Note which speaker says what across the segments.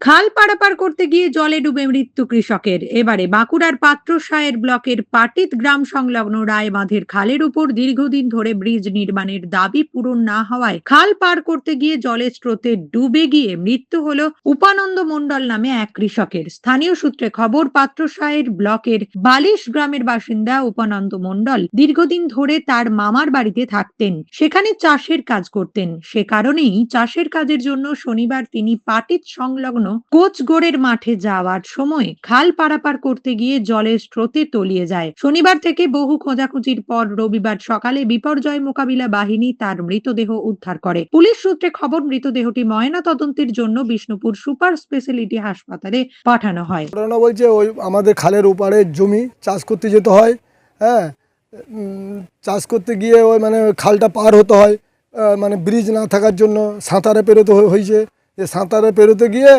Speaker 1: খাল পারাপার করতে গিয়ে জলে ডুবে মৃত্যু কৃষকের। এবারে বাঁকুড়ার পাত্রসায়ের ব্লকের পাটিত গ্রাম সংলগ্ন রায় বাঁধের খালের উপর দীর্ঘদিন ধরে ব্রিজ নির্মাণের দাবি পূরণ না হওয়ায় খাল পার করতে গিয়ে জলের স্রোতে ডুবে গিয়ে মৃত্যু হল উপানন্দ মণ্ডল নামে এক কৃষকের। স্থানীয় সূত্রে খবর পাত্রসায়ের ব্লকের বালিশ গ্রামের বাসিন্দা উপানন্দ মণ্ডল দীর্ঘদিন ধরে তার মামার বাড়িতে থাকতেন, সেখানে চাষের কাজ করতেন। সে কারণেই চাষের কাজের জন্য শনিবার তিনি পাটিত সংলগ্ন কোচগড়ের মাঠে যাওয়ার সময় খাল পারাপার করতে গিয়ে জলের স্রোতে তলিয়ে যায়। শনিবার থেকে বহু খোঁজাখুঁজির পর রবিবার সকালে বিপর্যয় মোকাবিলা বাহিনী তার মৃতদেহ উদ্ধার করে। পুলিশ সূত্রে খবর, মৃতদেহটি ময়না তদন্তের জন্য বিষ্ণুপুর সুপার স্পেশালিটি হাসপাতালে পাঠানো হয়।
Speaker 2: বলছে, ওই আমাদের খালের ওপারে জমি চাষ করতে যেতে হয় হ্যাঁ? চাষ করতে গিয়ে ওই মানে খালটা পার হতে হয় মানে ব্রিজ না থাকার জন্য সাঁতারে পেরোতে হয়েছে। যে সাঁতারে পেরোতে গিয়ে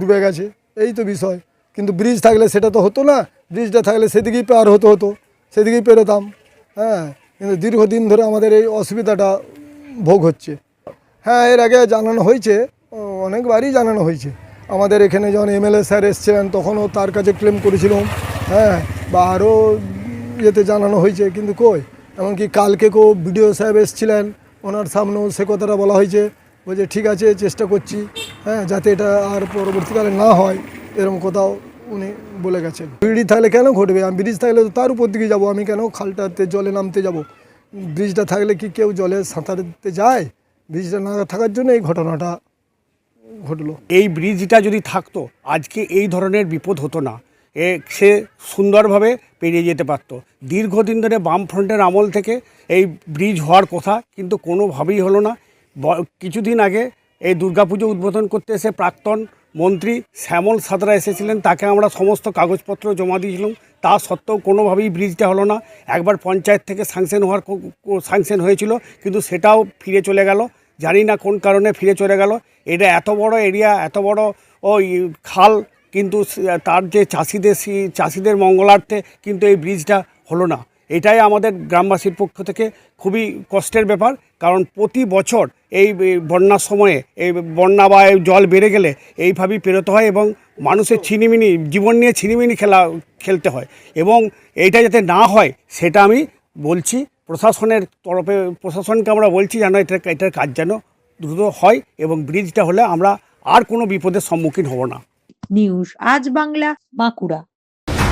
Speaker 2: ডুবে গেছে। এই তো বিষয়। কিন্তু ব্রিজ থাকলে সেটা তো হতো না। ব্রিজটা থাকলে সেদিকেই পার হতে হতো। সেদিকেই পেরোতাম। হ্যাঁ কিন্তু দীর্ঘদিন ধরে আমাদের এই অসুবিধাটা ভোগ হচ্ছে। হ্যাঁ এর আগে জানানো হয়েছে। অনেকবারই জানানো হয়েছে। আমাদের এখানে যখন এমএলএ স্যার এসেছিলেন, তখনও তার কাছে ক্লেম করেছিলাম। হ্যাঁ বা আরও ইয়েতে জানানো হয়েছে। কিন্তু কই? এমনকি কালকে কেউ বিডিও সাহেব এসেছিলেন, ওনার সামনেও সে কথাটা বলা হয়েছে। বলছে, ঠিক আছে, চেষ্টা করছি হ্যাঁ যাতে এটা আর পরবর্তীকালে না হয়, এরকম কোথাও উনি বলে গেছেন। ব্রিজ থাকলে কেন ঘটবে? আমি ব্রিজ থাকলে তো তার উপর দিকে যাব, আমি কেন খালটাতে জলে নামতে যাব? ব্রিজটা থাকলে কি কেউ জলে সাঁতারতে যায়? ব্রিজটা না থাকার জন্য এই ঘটনাটা ঘটলো।
Speaker 3: এই ব্রিজটা যদি থাকতো, আজকে এই ধরনের বিপদ হতো না। এ, সে সুন্দরভাবে পেরিয়ে যেতে পারত। দীর্ঘদিন ধরে বামফ্রন্টের আমল থেকে এই ব্রিজ হওয়ার কথা কিন্তু কোনোভাবেই হলো না। কিছুদিন আগে এই দুর্গাপুজো উদ্বোধন করতে এসে প্রাক্তন মন্ত্রী শ্যামল সাদরা এসেছিলেন। তাকে আমরা সমস্ত কাগজপত্র জমা দিয়েছিলাম। তা সত্ত্বেও কোনোভাবেই ব্রিজটা হলো না। একবার পঞ্চায়েত থেকে স্যাংশন হওয়ার স্যাংশন হয়েছিল, কিন্তু সেটাও ফিরে চলে গেল। জানি না কোন কারণে ফিরে চলে গেল। এটা এত বড় এরিয়া, এত বড় ওই খাল, কিন্তু তার যে চাষিদের চাষিদের মঙ্গলার্থে কিন্তু এই ব্রিজটা হলো না। এটাই আমাদের গ্রামবাসীর পক্ষ থেকে খুবই কষ্টের ব্যাপার, কারণ প্রতি বছর এই বন্যার সময়ে, এই বন্যা বা জল বেড়ে গেলে এইভাবেই পেরোতে হয় এবং মানুষের ছিনিমিনি, জীবন নিয়ে ছিনিমিনি খেলা, খেলতে হয়। এবং এইটা যাতে না হয়, সেটা আমি বলছি, প্রশাসনের তরফে, প্রশাসনকে আমরা বলছি যেন এটা, এটার কাজ যেন দ্রুত হয় এবং ব্রিজটা হলে আমরা আর কোনো বিপদের সম্মুখীন হব না।
Speaker 1: নিউজ, আজ বাংলা, বাঁকুড়া।